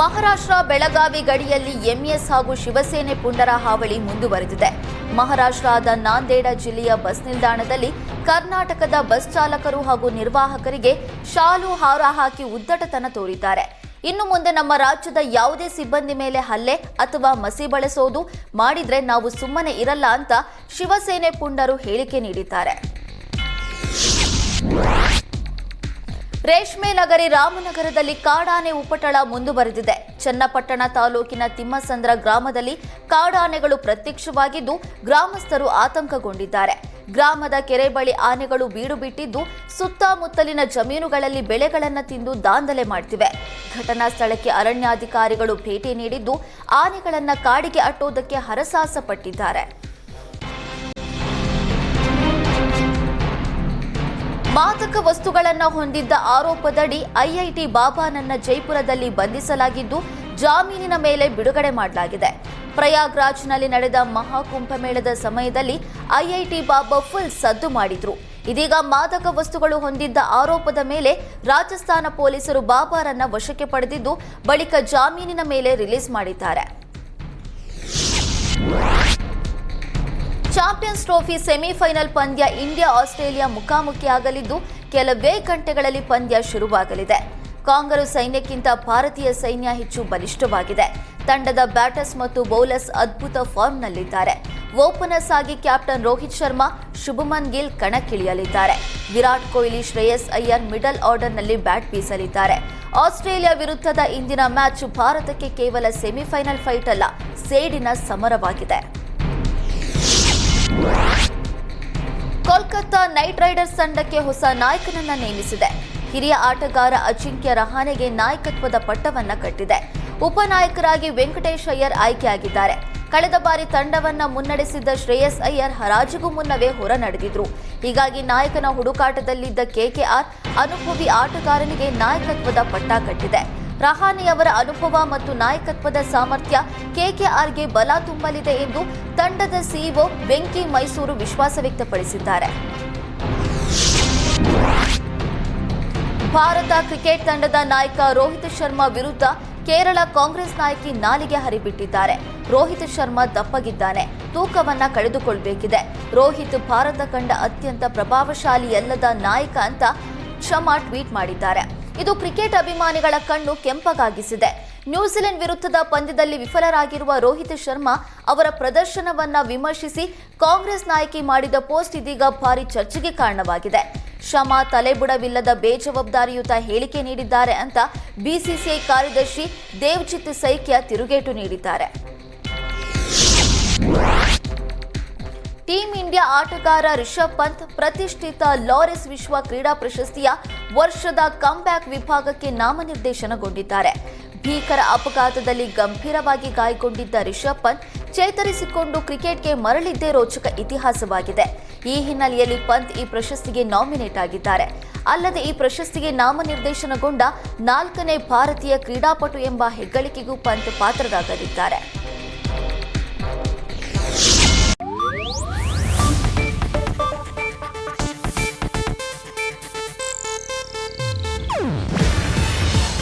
ಮಹಾರಾಷ್ಟ್ರ ಬೆಳಗಾವಿ ಗಡಿಯಲ್ಲಿ ಎಂಎಸ್ ಹಾಗೂ ಶಿವಸೇನೆ ಪುಂಡರ ಹಾವಳಿ ಮುಂದುವರೆದಿದೆ. ಮಹಾರಾಷ್ಟ್ರದ ನಾಂದೇಡ ಜಿಲ್ಲೆಯ ಬಸ್ ನಿಲ್ದಾಣದಲ್ಲಿ ಕರ್ನಾಟಕದ ಬಸ್ ಚಾಲಕರು ಹಾಗೂ ನಿರ್ವಾಹಕರಿಗೆ ಶಾಲು ಹಾರ ಹಾಕಿ ಉದ್ದಟತನ ತೋರಿದ್ದಾರೆ. ಇನ್ನು ಮುಂದೆ ನಮ್ಮ ರಾಜ್ಯದ ಯಾವುದೇ ಸಿಬ್ಬಂದಿ ಮೇಲೆ ಹಲ್ಲೆ ಅಥವಾ ಮಸಿ ಬಳಸೋದು ಮಾಡಿದ್ರೆ ನಾವು ಸುಮ್ಮನೆ ಇರಲ್ಲ ಅಂತ ಶಿವಸೇನೆ ಪುಂಡರು ಹೇಳಿಕೆ ನೀಡಿದ್ದಾರೆ. ರೇಷ್ಮೆ ನಗರಿ ರಾಮನಗರದಲ್ಲಿ ಕಾಡಾನೆ ಉಪಟಳ ಮುಂದುವರೆದಿದೆ. ಚನ್ನಪಟ್ಟಣ ತಾಲೂಕಿನ ತಿಮ್ಮಸಂದ್ರ ಗ್ರಾಮದಲ್ಲಿ ಕಾಡಾನೆಗಳು ಪ್ರತ್ಯಕ್ಷವಾಗಿದ್ದು, ಗ್ರಾಮಸ್ಥರು ಆತಂಕಗೊಂಡಿದ್ದಾರೆ. ಗ್ರಾಮದ ಕೆರೆ ಬಳಿ ಆನೆಗಳು ಬೀಡು ಬಿಟ್ಟಿದ್ದು, ಸುತ್ತಮುತ್ತಲಿನ ಜಮೀನುಗಳಲ್ಲಿ ಬೆಳೆಗಳನ್ನು ತಿಂದು ದಾಂಧಲೆ ಮಾಡ್ತಿವೆ. ಘಟನಾ ಸ್ಥಳಕ್ಕೆ ಅರಣ್ಯಾಧಿಕಾರಿಗಳು ಭೇಟಿ ನೀಡಿದ್ದು, ಆನೆಗಳನ್ನು ಕಾಡಿಗೆ ಅಟ್ಟೋದಕ್ಕೆ ಹರಸಾಸ ಪಟ್ಟಿದ್ದಾರೆ ಮಾದಕ ವಸ್ತುಗಳನ್ನು ಹೊಂದಿದ್ದ ಆರೋಪದಡಿ ಐಐಟಿ ಬಾಬಾನನ್ನ ಜೈಪುರದಲ್ಲಿ ಬಂಧಿಸಲಾಗಿದ್ದು ಜಾಮೀನಿನ ಮೇಲೆ ಬಿಡುಗಡೆ ಮಾಡಲಾಗಿದೆ. ಪ್ರಯಾಗ್ರಾಜ್ನಲ್ಲಿ ನಡೆದ ಮಹಾಕುಂಭಮೇಳದ ಸಮಯದಲ್ಲಿ ಐಐಟಿ ಬಾಬಾ ಫುಲ್ ಸದ್ದು ಮಾಡಿದ್ರು. ಇದೀಗ ಮಾದಕ ವಸ್ತುಗಳು ಹೊಂದಿದ್ದ ಆರೋಪದ ಮೇಲೆ ರಾಜಸ್ಥಾನ ಪೊಲೀಸರು ಬಾಬಾರನ್ನ ವಶಕ್ಕೆ ಪಡೆದಿದ್ದು, ಬಳಿಕ ಜಾಮೀನಿನ ಮೇಲೆ ರಿಲೀಸ್ ಮಾಡಿದ್ದಾರೆ. ಚಾಂಪಿಯನ್ಸ್ ಟ್ರೋಫಿ ಸೆಮಿಫೈನಲ್ ಪಂದ್ಯ ಇಂಡಿಯಾ ಆಸ್ಟ್ರೇಲಿಯಾ ಮುಖಾಮುಖಿಯಾಗಲಿದ್ದು ಕೆಲವೇ ಗಂಟೆಗಳಲ್ಲಿ ಪಂದ್ಯ ಶುರುವಾಗಲಿದೆ. ಕಾಂಗರು ಸೈನ್ಯಕ್ಕಿಂತ ಭಾರತೀಯ ಸೈನ್ಯ ಹೆಚ್ಚು ಬಲಿಷ್ಠವಾಗಿದೆ. ತಂಡದ ಬ್ಯಾಟರ್ಸ್ ಮತ್ತು ಬೌಲರ್ಸ್ ಅದ್ಭುತ ಫಾರ್ಮ್ನಲ್ಲಿದ್ದಾರೆ. ಓಪನರ್ಸ್ ಆಗಿ ಕ್ಯಾಪ್ಟನ್ ರೋಹಿತ್ ಶರ್ಮಾ, ಶುಭಮನ್ ಗಿಲ್ ಕಣಕ್ಕಿಳಿಯಲಿದ್ದಾರೆ. ವಿರಾಟ್ ಕೊಹ್ಲಿ, ಶ್ರೇಯಸ್ ಅಯ್ಯರ್ ಮಿಡಲ್ ಆರ್ಡರ್ನಲ್ಲಿ ಬ್ಯಾಟ್ ಬೀಸಲಿದ್ದಾರೆ. ಆಸ್ಟ್ರೇಲಿಯಾ ವಿರುದ್ಧದ ಇಂದಿನ ಮ್ಯಾಚ್ ಭಾರತಕ್ಕೆ ಕೇವಲ ಸೆಮಿಫೈನಲ್ ಫೈಟ್ ಅಲ್ಲ ಸೇಡಿನ ಸಮರವಾಗಿದೆ. ಕೋಲ್ಕತ್ತಾ ನೈಟ್ ರೈಡರ್ಸ್ ತಂಡಕ್ಕೆ ಹೊಸ ನಾಯಕನನ್ನ ನೇಮಿಸಿದೆ. ಹಿರಿಯ ಆಟಗಾರ ಅಜಿಂಕ್ಯ ರಹಾನೆಗೆ ನಾಯಕತ್ವದ ಪಟ್ಟವನ್ನ ಕಟ್ಟಿದೆ. ಉಪನಾಯಕರಾಗಿ ವೆಂಕಟೇಶ್ ಅಯ್ಯರ್ ಆಯ್ಕೆಯಾಗಿದ್ದಾರೆ. ಕಳೆದ ಬಾರಿ ತಂಡವನ್ನ ಮುನ್ನಡೆಸಿದ್ದ ಶ್ರೇಯಸ್ ಅಯ್ಯರ್ ಹರಾಜಿಗೂ ಮುನ್ನವೇ ಹೊರ ನಡೆದಿದ್ರು. ಹೀಗಾಗಿ ನಾಯಕನ ಹುಡುಕಾಟದಲ್ಲಿದ್ದ ಕೆಕೆಆರ್ ಅನುಭವಿ ಆಟಗಾರನಿಗೆ ನಾಯಕತ್ವದ ಪಟ್ಟ ಕಟ್ಟಿದೆ. ರಹಾನೆಯವರ ಅನುಭವ ಮತ್ತು ನಾಯಕತ್ವದ ಸಾಮರ್ಥ್ಯ ಕೆಕೆಆರ್ಗೆ ಬಲ ತುಂಬಲಿದೆ ಎಂದು ತಂಡದ ಸಿಇಒ ವೆಂಕಿ ಮೈಸೂರು ವಿಶ್ವಾಸ ವ್ಯಕ್ತಪಡಿಸಿದ್ದಾರೆ. ಭಾರತ ಕ್ರಿಕೆಟ್ ತಂಡದ ನಾಯಕ ರೋಹಿತ್ ಶರ್ಮಾ ವಿರುದ್ಧ ಕೇರಳ ಕಾಂಗ್ರೆಸ್ ನಾಯಕಿ ನಾಲಿಗೆ ಹರಿಬಿಟ್ಟಿದ್ದಾರೆ. ರೋಹಿತ್ ಶರ್ಮಾ ದಪ್ಪಗಿದ್ದಾನೆ. ತೂಕವನ್ನ ಕಳೆದುಕೊಳ್ಬೇಕಿದೆ. ರೋಹಿತ್ ಭಾರತ ಕಂಡ ಅತ್ಯಂತ ಪ್ರಭಾವಶಾಲಿಯಲ್ಲದ ನಾಯಕ ಅಂತ ಕ್ಷಮಾ ಟ್ವೀಟ್ ಮಾಡಿದ್ದಾರೆ. ಇದು ಕ್ರಿಕೆಟ್ ಅಭಿಮಾನಿಗಳ ಕಣ್ಣು ಕೆಂಪಗಾಗಿಸಿದೆ. ನ್ಯೂಜಿಲೆಂಡ್ ವಿರುದ್ಧದ ಪಂದ್ಯದಲ್ಲಿ ವಿಫಲರಾಗಿರುವ ರೋಹಿತ್ ಶರ್ಮಾ ಅವರ ಪ್ರದರ್ಶನವನ್ನ ವಿಮರ್ಶಿಸಿ ಕಾಂಗ್ರೆಸ್ ನಾಯಕಿ ಮಾಡಿದ ಪೋಸ್ಟ್ ಇದೀಗ ಭಾರಿ ಚರ್ಚೆಗೆ ಕಾರಣವಾಗಿದೆ. ಶಮಾ ತಲೆಬುಡವಿಲ್ಲದ ಬೇಜವಾಬ್ದಾರಿಯುತ ಹೇಳಿಕೆ ನೀಡಿದ್ದಾರೆ ಅಂತ ಬಿಸಿಸಿಐ ಕಾರ್ಯದರ್ಶಿ ದೇವ್ಜಿತ್ ಸೈಕ್ಯ ತಿರುಗೇಟು ನೀಡಿದ್ದಾರೆ. ಟೀಂ ಇಂಡಿಯಾ ಆಟಗಾರ ರಿಷಬ್ ಪಂತ್ ಪ್ರತಿಷ್ಠಿತ ಲಾರೆಸ್ ವಿಶ್ವ ಕ್ರೀಡಾ ಪ್ರಶಸ್ತಿಯ ವರ್ಷದ ಕಂಬ್ಯಾಕ್ ವಿಭಾಗಕ್ಕೆ ನಾಮನಿರ್ದೇಶನಗೊಂಡಿದ್ದಾರೆ. ಭೀಕರ ಅಪಘಾತದಲ್ಲಿ ಗಂಭೀರವಾಗಿ ಗಾಯಗೊಂಡಿದ್ದ ರಿಷಬ್ ಪಂತ್ ಚೇತರಿಸಿಕೊಂಡು ಕ್ರಿಕೆಟ್ಗೆ ಮರಳಿದ್ದೇ ರೋಚಕ ಇತಿಹಾಸವಾಗಿದೆ. ಈ ಹಿನ್ನೆಲೆಯಲ್ಲಿ ಪಂತ್ ಈ ಪ್ರಶಸ್ತಿಗೆ ನಾಮಿನೇಟ್ ಆಗಿದ್ದಾರೆ. ಅಲ್ಲದೆ ಈ ಪ್ರಶಸ್ತಿಗೆ ನಾಮನಿರ್ದೇಶನಗೊಂಡ ನಾಲ್ಕನೇ ಭಾರತೀಯ ಕ್ರೀಡಾಪಟು ಎಂಬ ಹೆಗ್ಗಳಿಕೆಗೂ ಪಂತ್ ಪಾತ್ರರಾಗಲಿದ್ದಾರೆ.